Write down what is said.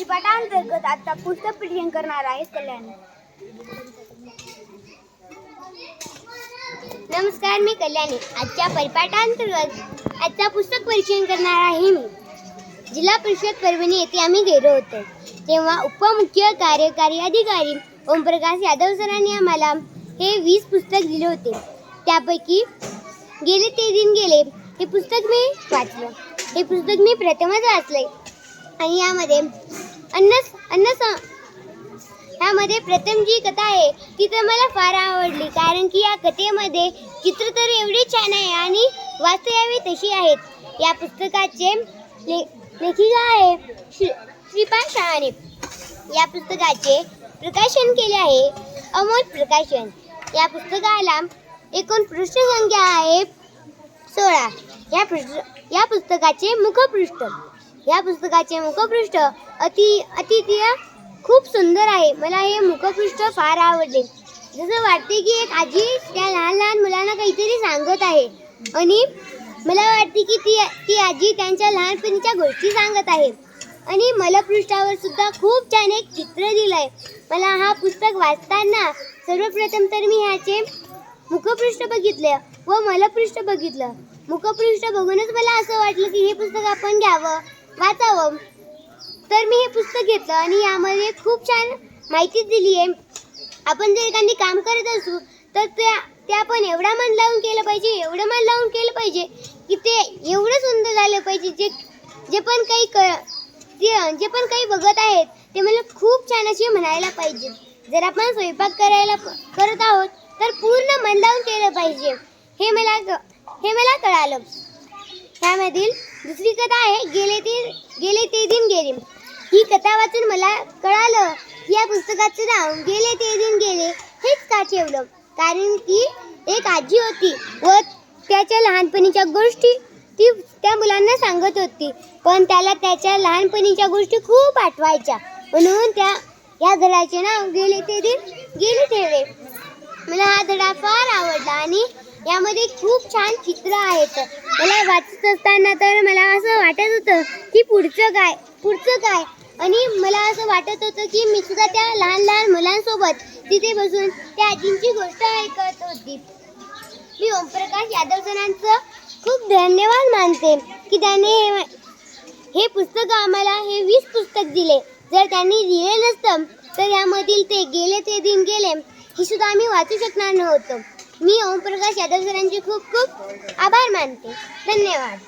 परिपाठांतर्गत आता पुस्तक प्रियन करणार आहे कल्याण नमस्कार मी कल्याणी. आजच्या परिपाठांतर्गत आजचा पुस्तक परिचय करणार आहे मी. जिल्हा परिषद परभणी येथे आम्ही गेलो होतो. तेव्हा उपमुख्य कार्यकारी अधिकारी ओमप्रकाश यादव सरांनी आम्हाला हे वीस पुस्तक दिले होते. त्यापैकी गेले ते दिन गेले. हे पुस्तक मी वाचलं. हे पुस्तक मी प्रथमच वाचलंय. आणि यामध्ये अन्न अन्न ह्यामध्ये प्रथम जी कथा आहे. ती तर मला फार आवडली कारण की या कथेमध्ये चित्र तर एवढे छान आहे आणि वास्तवावी तशी आहेत. या पुस्तकाचे ले लेखिका आहे श्री श्रीपाद शहाणे. या पुस्तकाचे प्रकाशन केले आहे अमोल प्रकाशन. या पुस्तकाला एकूण पृष्ठसंख्या आहे सोळा. या पृष्ठ या पुस्तकाचे मुखपृष्ठ. या पुस्तकाचे मुखपृष्ठ अति अतिथ्य खूप सुंदर आहे. मला हे मुखपृष्ठ फार आवडले. जसं वाटते की एक आजी त्या लहान लहान मुलांना काहीतरी सांगत आहे. आणि मला वाटते की ती ती आजी त्यांच्या लहानपणीच्या गोष्टी सांगत आहे. आणि मलपृष्ठावर सुद्धा खूप छान एक चित्र दिलं आहे मला हा पुस्तक वाचताना सर्वप्रथम तर मी ह्याचे मुखपृष्ठ बघितलं व मलपृष्ठ बघितलं. मुखपृष्ठ बघूनच मला असं वाटलं की हे पुस्तक आपण घ्यावं वाचावं. तर मी हे पुस्तक घेतलं आणि यामध्ये खूप छान माहिती दिली आहे. आपण जर एखादी काम करत असू तर त्या ते आपण एवढा मन लावून केलं पाहिजे एवढं मन लावून केलं पाहिजे की ते एवढं सुंदर झालं पाहिजे जे जे पण काही क जे जे पण काही बघत आहेत ते मला खूप छान असे म्हणायला पाहिजे. जर आपण स्वयंपाक करायला करत आहोत तर पूर्ण मन लावून केलं पाहिजे. हे मला क- हे मला कळालं. त्यामधील दुसरी कथा आहे गेले ते गेले ते दिन गेले ही कथा वाचून मला कळालं की या पुस्तकाचं नाव गेले ते दिन गेले हेच का ठेवलं? कारण की एक आजी होती व त्याच्या लहानपणीच्या गोष्टी ती त्या मुलांना सांगत होती. पण त्याला त्याच्या लहानपणीच्या गोष्टी खूप आठवायच्या. म्हणून त्या या धडाचे नाव गेले ते दिन गेले ठेवले. मला हा धडा फार आवडला आणि यामध्ये खूप छान चित्र आहेत. मला वाचत असताना तर मला असं वाटत होतं की पुढचं काय पुढचं काय? आणि मला असं वाटत होतं की मी सुद्धा त्या लहान लहान मुलांसोबत तिथे बसून त्या आजींची गोष्ट ऐकत होती. मी ओमप्रकाश यादव सरांचं खूप धन्यवाद मानते की त्याने हे- हे पुस्तक आम्हाला हे वीस पुस्तक दिले. जर त्यांनी दिले नसतं तर यामधील ते गेले ते दिन गेले हे सुद्धा आम्ही वाचू शकणार नव्हतो. मी ओमप्रकाश यादव सरांचे खूप खूप आभार मानते. धन्यवाद.